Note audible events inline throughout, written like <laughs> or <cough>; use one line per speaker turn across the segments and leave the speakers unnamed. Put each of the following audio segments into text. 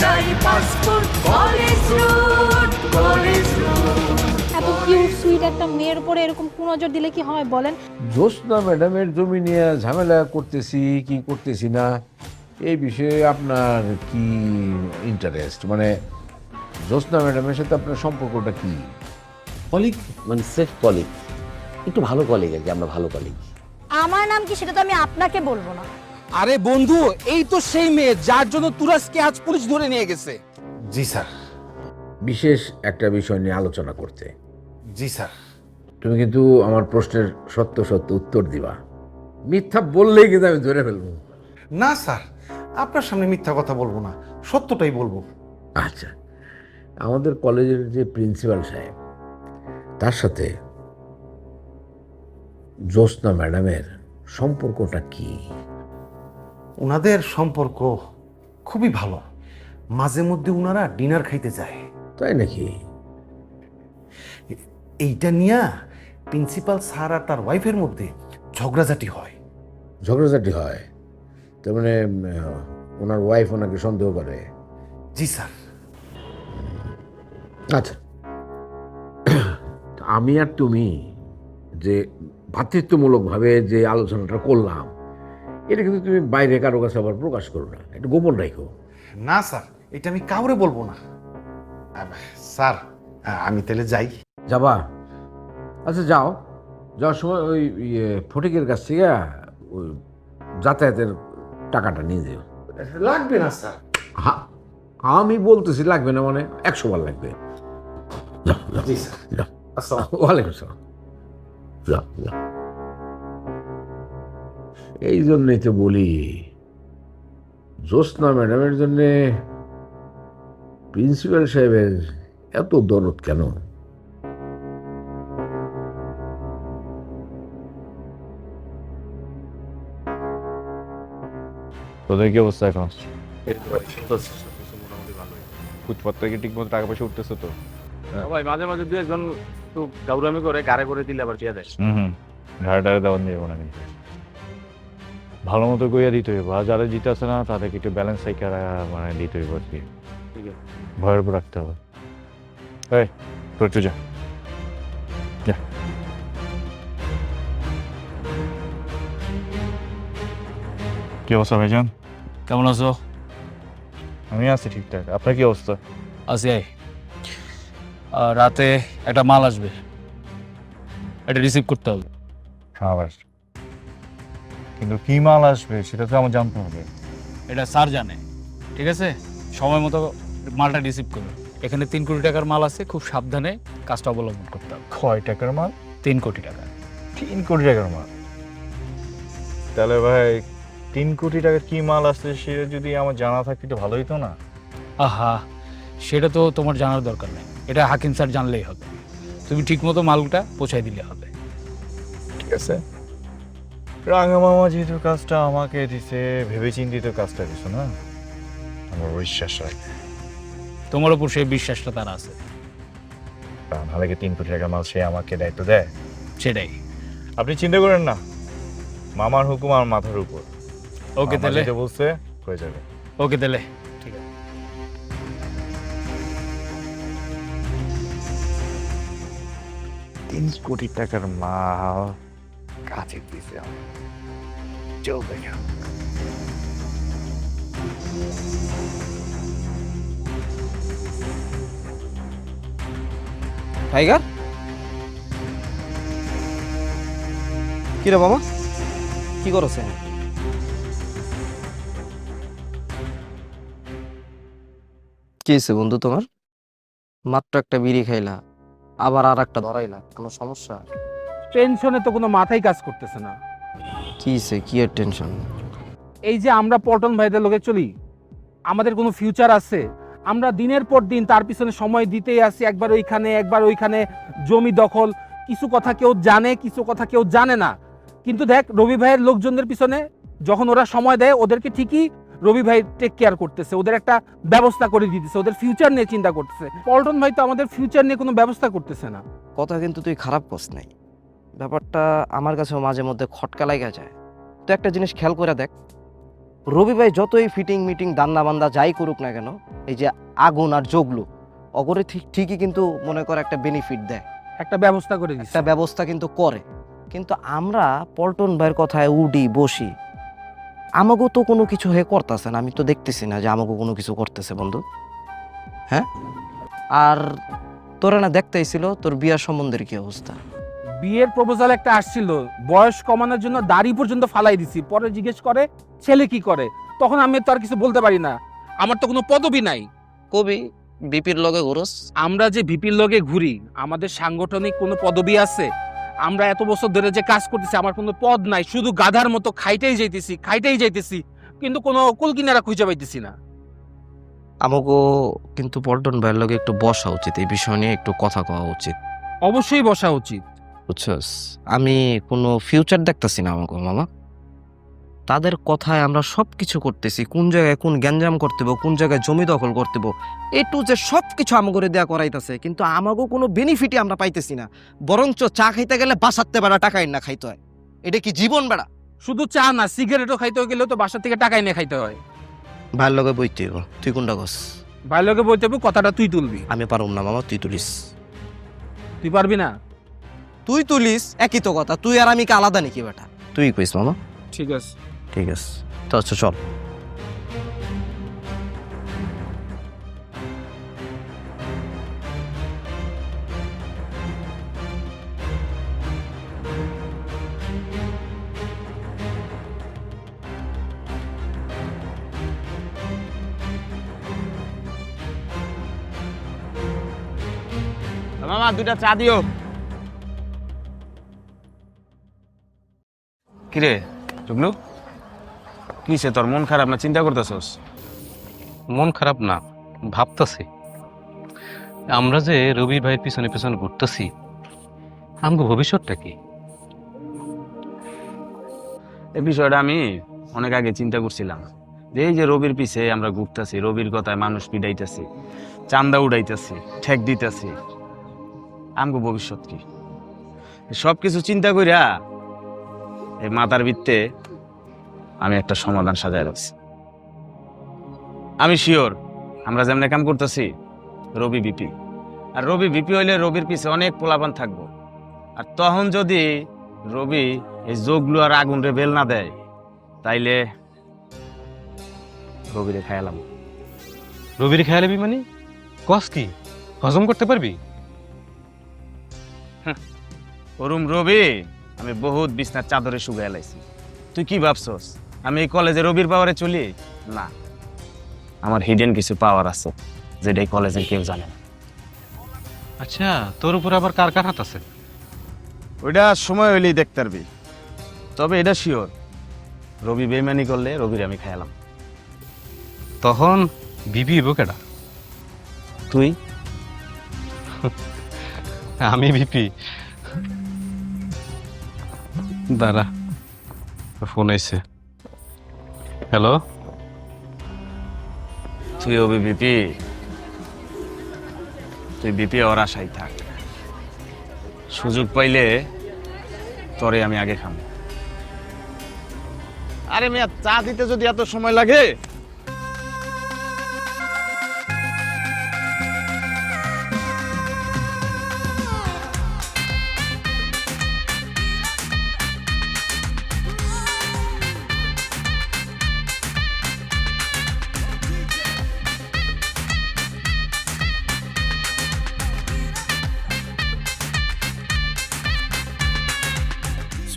একটাই passport college road college road
এত cute sweet একটা মেয়ের উপরে এরকম কুনজর দিলে কি হয় বলেন?
জ্যোৎস্না ম্যাডামের জমি নিয়ে ঝামেলা করতেছি কি করতেছি না? এই বিষয়ে আপনার কি ইন্টারেস্ট মানে জ্যোৎস্না ম্যাডামের সাথে আপনার সম্পর্কটা কি?
কলিগ মানে সেফ কলিগ একটু ভালো কলিগ আর কি আমরা ভালো কলিগ
আমার নাম কি সেটা তো আমি আপনাকে বলব না।
আরে বন্ধু এই তো সেই মেয়ে যার জন্য তুরস্কে আজ পুলিশ ধরে নিয়ে গেছে।
জি স্যার।
বিশেষ একটা বিষয় নিয়ে আলোচনা করতে।
জি স্যার।
তুমি কিন্তু আমার প্রশ্নের সত্য সত্য উত্তর দিবা। মিথ্যা বললেই কিন্তু আমি ধরে ফেলব।
না স্যার আপনার সামনে মিথ্যা কথা বলব না সত্যটাই বলব।
আচ্ছা আমাদের কলেজের যে প্রিন্সিপাল সাহেব তার সাথে জ্যোৎস্না ম্যাডামের সম্পর্কটা কি?
ওনাদের সম্পর্ক খুবই ভালো। মাঝে মধ্যে ওনারা ডিনার খাইতে যায়।
তাই নাকি?
এইটা নিয়ে প্রিন্সিপাল স্যার আর তার ওয়াইফের মধ্যে ঝগড়াঝাটি হয়।
ঝগড়াঝাটি হয়? তার মানে ওনার ওয়াইফ ওনাকে সন্দেহ করে?
জি স্যার।
আচ্ছা। আমি আর তুমি যে ভ্রাতৃত্বমূলকভাবে যে আলোচনাটা করলাম এটা কিন্তু তুমি বাইরে কারও কাছে আবার প্রকাশ করো না। একটু গোপন রাখো।
না স্যার এটা আমি কাউরে বলব না। স্যার আমি তাহলে যাই।
যাবা? আচ্ছা যাও। যাওয়ার সময় ওই ইয়ে ফটিকের কাছ থেকে ওই যাতায়াতের টাকাটা নিয়ে যেও।
লাগবে না স্যার।
হা- আমি বলতেছি লাগবে না মানে একশো বার লাগবে। যাও যাও
জি স্যার।
যাও।
আসসালাম
ওয়ালাইকুম আসসালাম। যাও যাও। এই জন্যই তো বলি জ্যোৎস্না ম্যাডামের জন্যে প্রিন্সিপাল সাহেবের এত দরদ কেন?
তোদের কি অবস্থা এখন? ফুটপাত থেকে ঠিক মতো টাকা পয়সা উঠতেছে তো?
ভাই মাঝে মাঝে দু একজন একটু গাউরামি করে গাড়ে করে দিলে আবার চেয়ে দেয়।
হুম হুম। ঘাড়ে টাড়ে দেওয়ান দিয়ে না কিন্তু। ভালো মতো কইয়া দিতে হইব। আর যারা জিতে আসে না তাদেরকে একটু ব্যালেন্স সাইকে মানে দিতে হইব আর কি।
ঠিক আছে।
ভয়ের উপর রাখতে হবে। এই তোর একটু যা। যা। কি অবস্থা ভাইজান?
কেমন আছো?
আমি আছি ঠিকঠাক। আপনার কি অবস্থা?
আছি আই। রাতে একটা মাল আসবে। এটা রিসিভ করতে হবে।
খাবার কিন্তু কি মাল আসবে সেটা তো আমার জানতে হবে।
এটা স্যার জানে ঠিক আছে? সময় মতো মালটা রিসিভ করবে এখানে তিন কোটি টাকার মাল আছে খুব সাবধানে কাজটা অবলম্বন করতে হবে।
কয় টাকার মাল?
তিন কোটি টাকা।
তিন কোটি টাকার মাল? তাহলে ভাই তিন কোটি টাকার কি মাল আসছে সে যদি আমার জানা থাকতো তো ভালোই তো না।
আহা সেটা তো তোমার জানার দরকার নেই। এটা হাকিম স্যার জানলেই হবে। তুমি ঠিকমতো মালটা পৌঁছায় দিলে হবে।
ঠিক আছে? রাঙা মামা যেহেতু কাজটা আমাকে দিছে ভেবে চিন্তিত কাজটা দিছো না? আমার বিশ্বাস রাখে
তোমার উপর সেই বিশ্বাসটা তার আছে।
নাহলে কি তিন কোটি টাকার মাল সে আমাকে দায়িত্ব দেয়?
সেটাই।
আপনি চিন্তা করেন না। মামার হুকুম আমার মাথার উপর।
ওকে
মামা
তাহলে?
যেটা বলছে হয়ে যাবে।
ওকে তাহলে? ঠিক আছে।
তিন কোটি টাকার মাল? কাছে দিছে আমার। চলবে না
টাইগার? কি রে বাবা কি করছে
কি হয়েছে বন্ধু তোমার? মাত্র একটা বিড়ি খাইলা, আবার আর একটা ধরাইলা, কোনো সমস্যা?
টেনশনে তো কোনো মাথাই কাজ করতেছে না।
কি হয়েছে কি এর টেনশন?
এই যে আমরা পল্টন ভাইদের লোকে চলি আমাদের কোনো ফিউচার আছে আমরা দিনের পর দিন তার পিছনে সময় দিতেই আসি একবার ওইখানে একবার ওইখানে জমি দখল কিছু কথা কেউ জানে কিছু কথা কেউ জানে না। কিন্তু দেখ রবি ভাইয়ের লোকজনদের পিছনে যখন ওরা সময় দেয় ওদেরকে ঠিকই রবি ভাই টেক কেয়ার করতেছে ওদের একটা ব্যবস্থা করে দিতেছে ওদের ফিউচার নিয়ে চিন্তা করতেছে। পল্টন ভাই তো আমাদের ফিউচার নিয়ে কোনো ব্যবস্থা করতেছে না।
কথা কিন্তু তুই খারাপ করস নাই। ব্যাপারটা আমার কাছেও মাঝে মধ্যে খটকা লাগা যায়। তো একটা জিনিস খেয়াল করে দেখ রবি ভাই যতই ফিটিং মিটিং দান্না বান্দা যাই করুক না কেন এই যে আগুন আর জগলু অগরে ঠিক ঠিকই কিন্তু মনে কর একটা বেনিফিট দেয়।
একটা ব্যবস্থা করে দিচ্ছে
একটা ব্যবস্থা কিন্তু করে। কিন্তু আমরা পল্টন ভাইয়ের কথায় উডি বসি আমাকেও তো কোনো কিছু হয়ে করতেছে না আমি তো দেখতেছি না যে আমাকেও কোনো কিছু করতেছে বন্ধু। হ্যাঁ? আর তোরা না দেখতেইছিল তোর বিয়ার সম্বন্ধের কি অবস্থা?
বিয়ের প্রপোজাল একটা আসছিল বয়স কমানোর জন্য দাড়ি পর্যন্ত ফালাই দিছি। পরে জিজ্ঞেস করে ছেলে কি করে? তখন আমি তো আর কিছু বলতে পারি না। আমার তো কোনো পদবি নাই।
কবি বিপির লগে ঘুরস।
আমরা যে বিপির লগে ঘুরি আমাদের সাংগঠনিক কোনো পদবি আছে। আমরা এত বছর ধরে যে কাজ করতেছি আমার কোনো পদ নাই। শুধু গাধার মতো খাইতেই যাইতেছি খাইতেই যাইতেছি। কিন্তু কোনো কুল কিনারা খুঁজে পাইতেছি না।
আমাকেও কিন্তু পল্টন ভাইয়ের লগে একটু বসা উচিত। এই বিষয় নিয়ে একটু কথা কওয়া উচিত।
অবশ্যই বসা উচিত।
বুঝছস? আমি কোনো ফিউচার দেখতেছি না আমাকে মামা। তাদের কথায় আমরা সব কিছু করতেছি কোন জায়গায় কোন গ্যাঞ্জাম করতে কোন জায়গায় জমি দখল করতে এ টু যে সব কিছু আমাকে দেয়া করাইতেছে কিন্তু আমাকেও কোনো বেনিফিটই আমরা পাইতেছি না। বরঞ্চ চা খাইতে গেলে বাসাতে বেড়া টাকা না খাইতে হয়। এটা কি জীবন বেড়া?
শুধু চা না সিগারেটও খাইতে গেলেও তো বাসা থেকে টাকা এনে খাইতে হয়।
ভাইয়ের লগে বইতে হইব তুই কোনটা কস?
ভাই লগে বইতে হবে কথাটা তুই তুলবি।
আমি পারব না মামা তুই তুলিস।
তুই পারবি না?
তুই তুলিস একই তো কথা। তুই আর আমি কি আলাদা নাকি বেটা? তুই কইস মামা।
ঠিক আছে।
ঠিক আছে। তো আচ্ছা চল।
মামা দুটা চা দিও।
কিরে টুকলু কিসে তোর মন খারাপ না চিন্তা করতেছস?
মন খারাপ না ভাবতাছি। আমরা যে রবি ভাইয়ের পিছনে পিছনে ঘুরতেছি আমগো ভবিষ্যৎটা কি?
এই বিষয়টা আমি অনেক আগে চিন্তা করছিলাম। যে এই যে রবির পিছে আমরা ঘুরতেছি রবির কথায় মানুষ পিডাইতেছি চান্দা উড়াইতেছি ঠেক দিতেছি আমগো ভবিষ্যৎ কি? সব কিছু চিন্তা কইরা এই মাতার বৃত্তে আমি একটা সমাধান সাজায় রাখছি। আমি শিওর আমরা যেমন কাম করতেছি রবি বিপি। আর রবি বিপি হইলে রবির পিছে অনেক পোলাপান থাকব। আর তখন যদি রবি এই যোগলু আর আগুন রে বেল না দেয় তাইলে রবিরে খায়ালাম
রবির খেয়ালাবি মানে? কস কি? হজম করতে পারবি?
ওরুম রবি! আমি বহুত বিছনার চাদরে শুকাই লাইছি। তুই কি ভাবছস? আমি এই কলেজে রবির পাওয়ারে চলি? না। আমার হিডেন কিছু পাওয়ার আছে যেটা এই কলেজের কেউ জানে না।
আচ্ছা তোর উপর আবার কার কার হাত আছে?
ওইটা সময় হইলেই দেখতে পারবি। তবে এটা শিওর রবি বেমানি করলে রবির আমি খায়ালাম
তখন বিবি কেডা?
তুই?
আমি বিপি? দাঁড়া। ফোন আইছে। হ্যালো?
তুই হবি বিপি তুই বিপি ওর আশাই থাক। সুযোগ পাইলে তরে আমি আগে খাম। আরে মেয়া, চা দিতে যদি এত সময় লাগে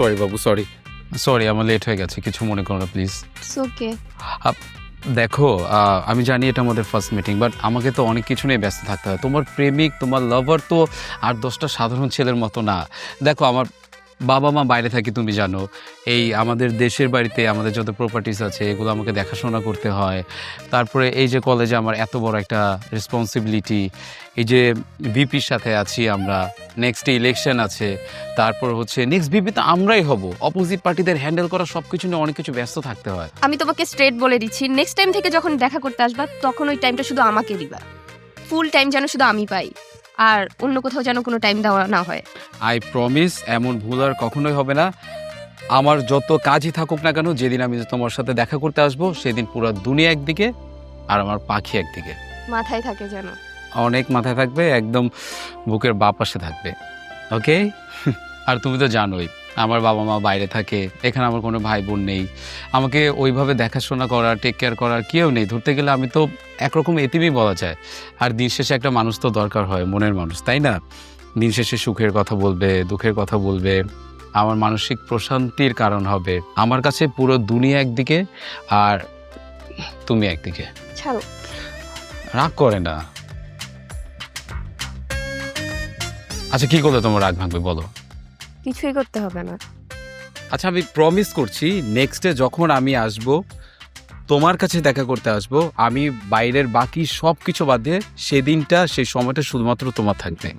সরি বাবু সরি সরি আমার লেট হয়ে গেছে কিছু মনে করো না প্লিজ
ওকে
দেখো আহ, আমি জানি এটা আমাদের ফার্স্ট মিটিং বাট আমাকে তো অনেক কিছু নিয়ে ব্যস্ত থাকতে হয়। তোমার প্রেমিক তোমার লাভার তো আর দশটা সাধারণ ছেলের মতো না। দেখো আমার
বাবা মা বাইরে থাকি, তুমি জানো। এই আমাদের দেশের বাড়িতে আমাদের যত প্রপার্টিস আছে, এগুলো আমাকে দেখাশোনা করতে হয়। তারপরে এই যে কলেজে আমার এত বড় একটা রেসপন্সিবিলিটি এই যে ভিপির সাথে আছি আমরা নেক্সট ইলেকশন আছে, তারপর হচ্ছে নেক্সট ভিপি তো আমরাই হব। অপোজিট পার্টিদের হ্যান্ডেল করা সব কিছু নিয়ে অনেক কিছু ব্যস্ত থাকতে হয়।
আমি তোমাকে স্ট্রেট বলে দিচ্ছি নেক্সট টাইম থেকে যখন দেখা করতে আসবা, তখন ওই টাইমটা শুধু আমাকে দিবা ফুল টাইম যেন শুধু আমি পাই। আর অন্য কোথাও যেন কোনো টাইম দেওয়া না হয়।
আই প্রমিস এমন ভুল আর কখনোই হবে না। আমার যত কাজই থাকুক না কেন যেদিন আমি তোমার সাথে দেখা করতে আসব সেদিন পুরো দুনিয়া একদিকে আর আমার পাখি একদিকে।
মাথায় থাকে যেন।
অনেক মাথায় থাকবে একদম বুকের বাপাশে থাকবে। ওকে <laughs> আর তুমি তো জানোই। আমার বাবা মা বাইরে থাকে এখানে আমার কোনো ভাই বোন নেই। আমাকে ওইভাবে দেখাশোনা করার টেক কেয়ার করার কেউ নেই। ধরতে গেলে আমি তো একরকম এতিমই বলা যায়। আর দিন শেষে একটা মানুষ তো দরকার হয় মনের মানুষ তাই না? দিন শেষে সুখের কথা বলবে দুঃখের কথা বলবে আমার মানসিক প্রশান্তির কারণ হবে। আমার কাছে পুরো দুনিয়া একদিকে আর তুমি একদিকে।
ছাড়ো।
রাগ করে না। আচ্ছা কি করলে তোমার রাগ ভাঙবে বলো?
কিছুই করতে হবে না।
আচ্ছা আমি প্রমিস করছি নেক্সটে যখন আমি আসব তোমার কাছে দেখা করতে আসব আমি বাইরের বাকি সব কিছু বাদ দিয়ে সেদিনটা সেই সময়টা শুধুমাত্র তোমার থাকবে।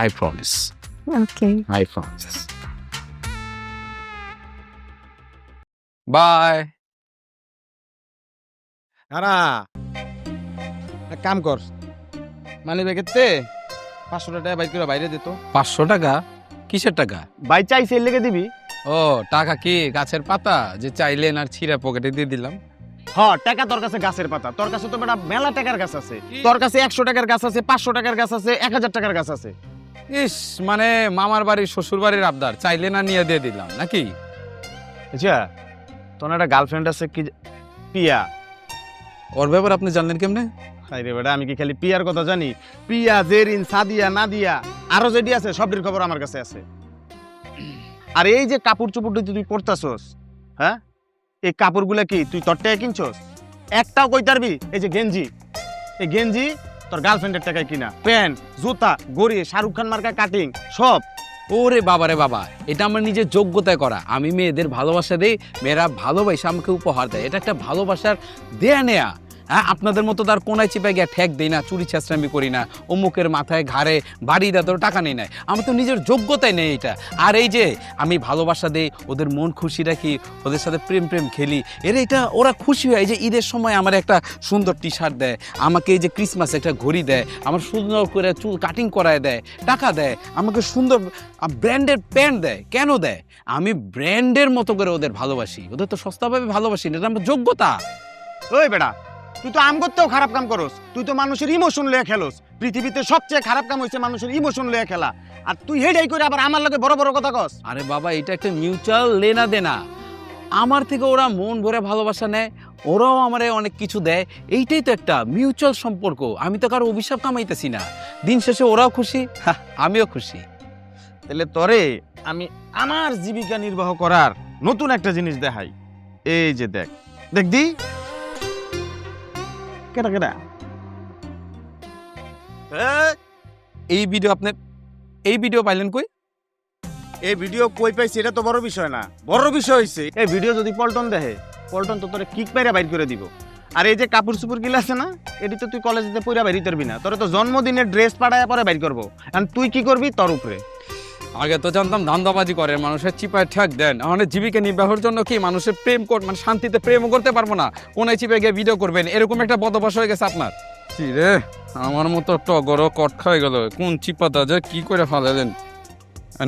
I promise
okay
I promise by
আরা এক কাম কর। মানে বেগেতে পাঁচশো টাকা বাইর করে বাইরে দিত
পাঁচশো টাকা? কিসের টাকা?
বাই চাইছে লেগে দিবি।
ও টাকা কি গাছের পাতা? যে চাইলেন আর ছিঁড়া পকেটে দিয়ে দিলাম।
হ টাকা তোর কাছে গাছের পাতা। তোর কাছে তো বেটা মেলা টাকার গাছ আছে। তোর কাছে একশো টাকার গাছ আছে পাঁচশো টাকার গাছ আছে এক হাজার টাকার গাছ আছে।
ইস মানে মামার বাড়ি শ্বশুর বাড়ির আবদার। চাইলে না নিয়ে দিয়ে দিলাম নাকি?
আচ্ছা তোর একটা গার্লফ্রেন্ড আছে কি পিয়া।
ওর ব্যাপার আপনি জানলেন কেমনে?
হাইরে বেটা, আমি কি খালি পিয়ার কথা জানি? পিয়া, জেরিন, সাদিয়া, নাদিয়া, আরও যেটি আছে, সবটির খবর আমার কাছে আছে। আর এই যে কাপড় চোপড় তুই পরতাছস হ্যাঁ? এই কাপড়গুলা কি তুই তোর টাকা কিনছস? একটাও কই তারবি? এই যে গেঞ্জি। এই গেঞ্জি তোর গার্লফ্রেন্ডের টাকায় কিনা। প্যান্ট, জুতা, গড়ি, শাহরুখ খান মার্কা কাটিং, সব।
ওরে বাবা রে বাবা, এটা আমার নিজের যোগ্যতায় করা। আমি মেয়েদের ভালোবাসা দেই, মেয়েরা ভালোবাসে, আমাকে উপহার দেয়। এটা একটা ভালোবাসার দেয়া নেয়া। হ্যাঁ আপনাদের মতো তার কোনায় চিপে গিয়ে ঠেক দেই না, চুরি চেষ্টামি করি না, অমুকের মাথায় ঘাড়ে বাড়ি দেয়, তোর টাকা নেই না আমার তো নিজের যোগ্যতায় নেই এটা। আর এই যে, আমি ভালোবাসা দেই, ওদের মন খুশি রাখি, ওদের সাথে প্রেম প্রেম খেলি, এর এটা ওরা খুশি হয় যে ঈদের সময় আমার একটা সুন্দর টি শার্ট দেয়, আমাকে এই যে ক্রিসমাস একটা ঘড়ি দেয়, আমার সুন্দর করে চুল কাটিং করায় দেয়, টাকা দেয়, আমাকে সুন্দর ব্র্যান্ডের প্যান্ট দেয়, কেন দেয়? আমি ব্র্যান্ডের মতো করে ওদের ভালোবাসি, ওদের তো সস্তাভাবে ভালোবাসি না, এটা আমার যোগ্যতা।
ওই বেটা তুই তো আম করতেও খারাপ কাম করস। তুই তো মানুষের ইমোশন লয়ে খেলোস। পৃথিবীতে সবচেয়ে খারাপ কাম হয়েছে মানুষের ইমোশন লয়ে খেলা। আর তুই হেডাই করে আবার আমার লগে বড় বড় কথা কস।
আরে বাবা এটা একটা মিউচুয়াল লেনা দেনা। আমার থেকে ওরা মন ভরে ভালোবাসা নেয় ওরাও আমারে অনেক কিছু দেয়। এইটাই তো একটা মিউচুয়াল সম্পর্ক। আমি তো কারও অভিশাপ কামাইতেছি না। দিন শেষে ওরাও খুশি আমিও খুশি।
তাহলে তরে আমি আমার জীবিকা নির্বাহ করার নতুন একটা জিনিস দেখাই। এই যে দেখ দেখ দি। কেটা কেটা
এই ভিডিও আপনি এই ভিডিও পাইলেন কই?
এই ভিডিও কই পাইছি এটা তো বড় বিষয় না বড় বিষয় হইছে। এই ভিডিও যদি পল্টন দেখে পল্টন তো তোরে কিক পাইরা বাইর করে দিব। আর এই যে কাপড় চুপুর গিলা আছে না এটি তো তুই কলেজেতে পইরা বাইর করবি না। তোরে তো জন্মদিনের ড্রেস পাড়ায় পরে বাইর করব। আর তুই কি করবি? তোর উপরে।
আগে তো জানতাম ধান্দাবাজি করে মানুষের চিপায় ঠেক দেন। আমাদের জীবিকা নির্বাহের জন্য কি মানুষের প্রেম কর মানে শান্তিতে প্রেমও করতে পারব না? কোনায় চিপে গিয়ে ভিডিও করবেন এরকম একটা বদভ্যাস হয়ে গেছে আপনার? কি রে আমার মতো টগর কট খাই গেল। কোন চিপাটা যে কি করে ফেলালেন?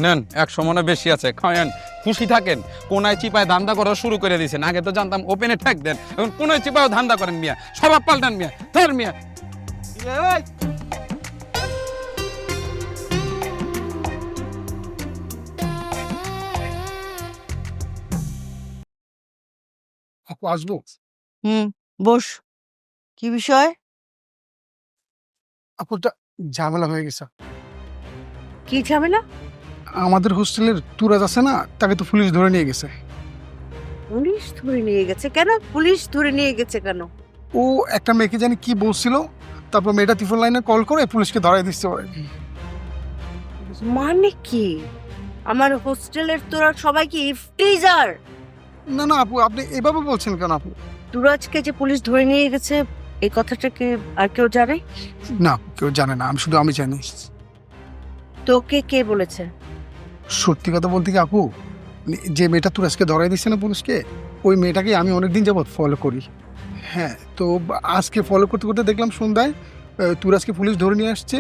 নেন এক সমানে বেশি আছে খায়েন খুশি থাকেন। কোনায় চিপায় ধান্দা করা শুরু করে দিয়েছেন। আগে তো জানতাম ওপেনে ঠেক দেন এখন কোনায় চিপায় ধান্দা করেন মিয়া। স্বভাব পাল্টান মিয়া ধর মিয়া।
আপু আসব।
হুম বস। কি বিষয়?
আপু একটা ঝামেলা হয়ে গেছে।
কি ঝামেলা?
আমাদের হোস্টেলের তুরাজ আছে না তাকে তো পুলিশ ধরে নিয়ে গেছে।
পুলিশ ধরে নিয়ে গেছে? কেন? পুলিশ ধরে নিয়ে গেছে কেন?
ও একটা মেয়েকে জানি কি বলছিল তারপর মেয়েটা টিফোন লাইনে কল করে পুলিশকে ধরাই দিচ্ছে ওরে।
মানে কি? আমার হোস্টেলের তোরা সবাই কি ইফটিজার
না না আপু আপনি এভাবে বলছেন কেন আপু?
তুরাজকে যে পুলিশ ধরে নিয়ে গেছে এই কথাটাকে আর কেউ জানে?
না কেউ জানে না আমি শুধু আমি জানি।
তোকে কে বলেছে?
সত্যি কথা বলতে কি আপু মানে যে মেয়েটা তুরাজকে ধরাই দিচ্ছে না পুলিশকে ওই মেয়েটাকে আমি অনেকদিন যাবৎ ফলো করি। হ্যাঁ তো আজকে ফলো করতে করতে দেখলাম সন্ধ্যায় তুরাজকে পুলিশ ধরে নিয়ে আসছে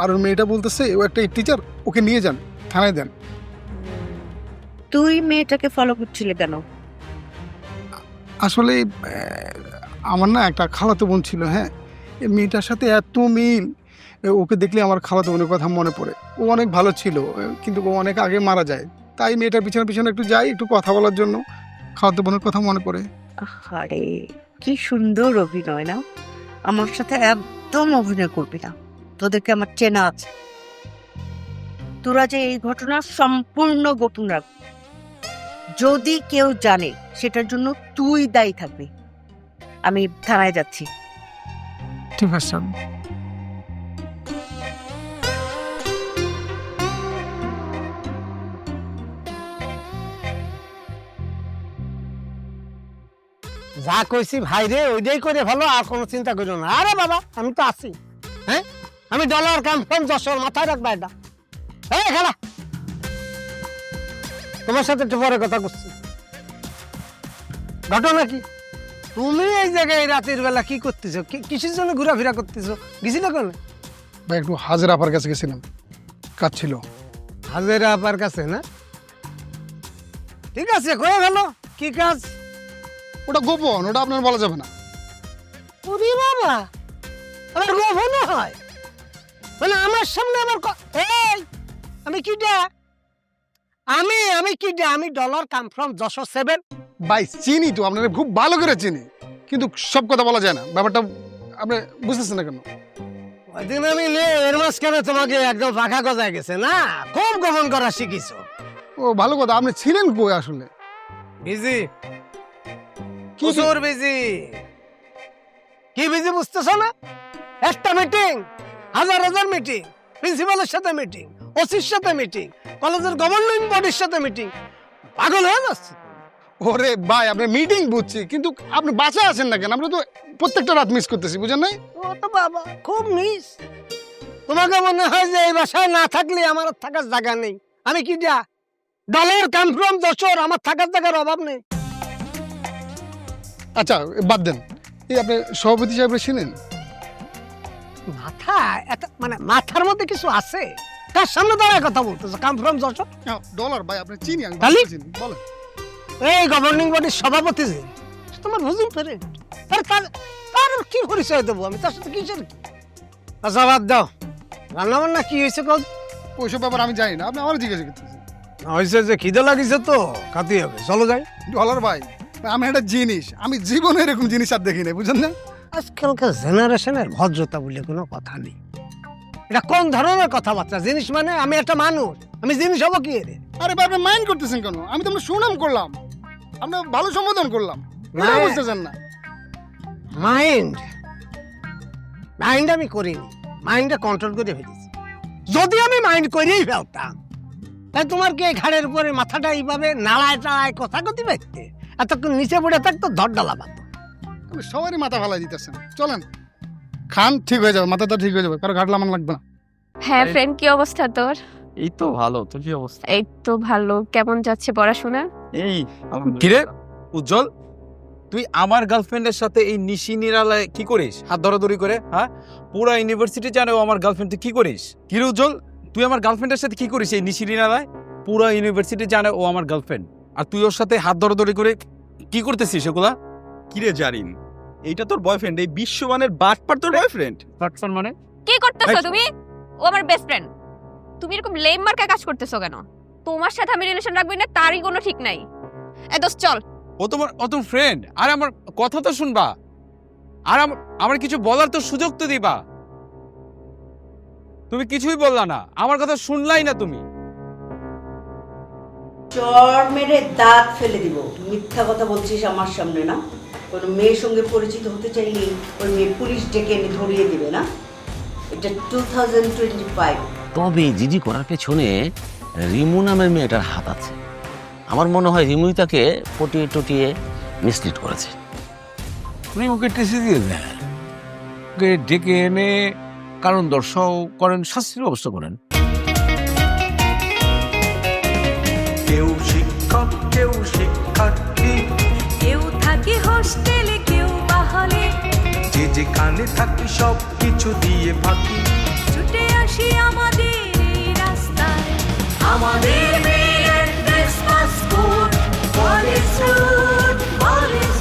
আর ওই মেয়েটা বলতেছে ও একটা টিচার ওকে নিয়ে যান থানায় দেন।
তুই মেয়েটাকে ফলো করছিলি কেন?
আসলে আমার না একটা খালাতো বোন ছিল হ্যাঁ? মেয়েটার সাথে এত মিল ওকে দেখলে আমার খালাতো বোনের কথা মনে পড়ে। ও অনেক ভালো ছিল কিন্তু ও অনেক আগে মারা যায়। তাই মেয়েটার পিছনে পিছনে একটু যাই, একটু কথা বলার জন্য। খালাতো বোনের কথা মনে পড়ে।
আরে কি সুন্দর অভিনয়, না? আমার সাথে একদম অভিনয় করবি না। তোদেরকে আমার চেনা আছে। তোরা যে এই ঘটনা সম্পূর্ণ গোপন রাখ যদি কেউ জানে সেটার জন্য তুই দায়ী থাকবি। আমি থানায় যাচ্ছি।
ঠিক আছে।
যা কইছি ভাই রে ওইটাই করে ভালো আর কোনো চিন্তা করিও না। আরে বাবা আমি তো আছি হ্যাঁ? আমি ডলার কাম ফোন যশোর মাথায় রাখবা এটা। হ্যাঁ খেলা তোমার সাথে একটু পরে কথা করছি ঘটনা কি? তুমি এই জায়গায় রাতের বেলা কি করতেছো? কিসের জন্য ঘোরাফেরা করতেছো? গেছিল কেন
ভাই একটু হাজার আপার কাছে গেছিলাম। কাজ ছিল।
হাজেরা আপার কাছে না? ঠিক আছে কয়ে গেল কি কাজ?
ওটা গোপন ওটা আপনার বলা যাবে না।
ওরে বাবা আমার গোপন হয়। মানে আমার সামনে আমার এই আমি কিটা? আমি আমি কিটা আমি dollar come from Jashore seven
ভাই চিনি তো আপনার খুব ভালো করে চিনি। কিন্তু সব কথা বলা যায় না। ব্যাপারটা আপনি বুঝতেছেন না কেন?
ওইদিন আমি এর মাঝখানে তোমাকে একদম পাখা গজায় গেছে না? খুব গোপন করা শিখিছো
ও ভালো কথা আপনি ছিলেন কই আসলে?
বিজি। কিশোর বিজি। কি বিজি বুঝতেছো না? একটা মিটিং হাজার হাজার মিটিং প্রিন্সিপালের সাথে মিটিং ওসির সাথে মিটিং কলেজের গভর্নিং বডির সাথে মিটিং। পাগল হয়ে যাচ্ছে।
ওরে ভাই আপনি মিটিং বুঝছি কিন্তু আপনি বাসায় আছেন না কেন? আমরা তো প্রত্যেকটা রাত মিস করতেছি বুঝেন নাই?
ও তো বাবা খুব মিস। তোমাকে মনে হয় যে এই বাসায় না থাকলে আমার থাকার জায়গা নেই? আমি কি যা? ডলার কাম ফ্রম আমার থাকার জায়গার অভাব নেই।
আচ্ছা বাদ দেন। এই আপনি সভাপতি সাহেব ছিলেন
মাথা এত মানে মাথার মধ্যে কিছু আছে? তার সামনে দাঁড়ায় কথা বলতেছো। কাম ফ্রম যশোর
ডলার ভাই আপনি চিনি আমি? চিনি বলেন।
এই গভর্নিং বডির সভাপতি যে তোমার বুঝিং পারে আরে তার তার কি পরিচয় দেবো আমি? তার সাথে কিসের? আচ্ছা বাদ দাও। রান্না বান্না কি হয়েছে কল?
ওইসব ব্যাপার আমি জানি না আপনি আমার জিজ্ঞাসা করতেছেন।
হয়েছে যে খিদে লাগিছে তো খাতে হবে। চলো যাই।
ডলার ভাই আমি একটা জিনিস আমি জীবনে এরকম জিনিস আর দেখি নাই বুঝেন না?
আজকালকার জেনারেশনের ভদ্রতা বলে কোনো কথা নেই। এটা কোন ধরনের কথাবার্তা? জিনিস মানে আমি একটা মানুষ। আমি জিনিস হব কি রে?
আরে আপনি মাইন্ড করতেছেন কেন? আমি তো সুনাম করলাম। আমরা ভালো সম্বোধন করলাম।
না।
বুঝতেছেন না।
মাইন্ড মাইন্ড আমি করিনি। মাইন্ডটা কন্ট্রোল করে ফেলেছি। যদি আমি মাইন্ড করেই ফেলতাম তাই তোমার কি ঘাড়ের উপরে মাথাটা এইভাবে নাড়ায় টাড়ায় কথা কথি পাইতে এতক্ষণ নিচে পড়ে থাকতো ধর ডালা পাতো
সবারই মাথা ফালাই দিতেছেন। চলেন। খান ঠিক হয়ে যাবে মাথাটা ঠিক হয়ে যাবে কারও ঘাট লামান লাগবে না।
হ্যাঁ ফ্রেন্ড কি অবস্থা তোর?
এই তো ভালো তোর কি অবস্থা?
এই তো ভালো কেমন যাচ্ছে পড়াশোনা?
এই
কিরে উজ্জ্বল তুই আমার গার্লফ্রেন্ডের সাথে এই নিশি নিরালায় কি করিস? হাত ধরাধরি করে হ্যাঁ? পুরা ইউনিভার্সিটি জানে ও আমার গার্লফ্রেন্ড তুই কি করিস? কিরে উজ্জ্বল তুই আমার গার্লফ্রেন্ডের সাথে কি করিস এই নিশি নিরালায়? পুরা ইউনিভার্সিটি জানে ও আমার গার্লফ্রেন্ড আর তুই ওর সাথে হাত ধরাধরি করে কি করতেছিস এগুলা?
কিরে জারিন এইটা তোর বয়ফ্রেন্ড এই বিশ্বমানের বাটপার তোর বয়ফ্রেন্ড
প্ল্যাটফর্ম মানে?
কি করতেছো তুমি? ও আমার বেস্ট ফ্রেন্ড তুমি এরকম লেম মার্কা কাজ করতেছো কেন? তোমার সাথে আমি রিলেশন রাখবি না তারই কোনো ঠিক নাই। এ দোস্ত চল।
ও তোমার ও তোমার ফ্রেন্ড আর আমার কথা তো শুনবা। আর আমার আমার কিছু বলার তো সুযোগ তো দিবা। তুমি কিছুই বললা না। আমার কথা শুনলাই না তুমি।
চর মেরে দাঁত ফেলে দিব। মিথ্যা কথা বলছিস আমার সামনে না? কোনো মেয়ের সঙ্গে পরিচিত হতে চাইলে ওই মেয়ে পুলিশ ডেকে এনে ধরিয়ে দিবে না? এটা টু থাউজেন্ড টোয়েন্টি ফাইভ
তবে জিজি করার পেছনে রিমু নামের মেয়েটার হাত আছে। আমার মনে হয় রিমুই তাকে পটিয়ে টটিয়ে মিসলিড করেছে।
ওকে টেসে দিয়ে দেন। ওকে ডেকে এনে কারণ দর্শাও করেন শাস্তির ব্যবস্থা করেন।
কেউ শিক্ষক কেউ শিক্ষার্থী।
থাকে হোস্টেলে কেউ বাহলে। যে
যে কানে থাকি সব কিছু দিয়ে ফাঁকি
ছুটে আসি আমাদের এই রাস্তায়। আমাদের মেয়ের Christmas code college road college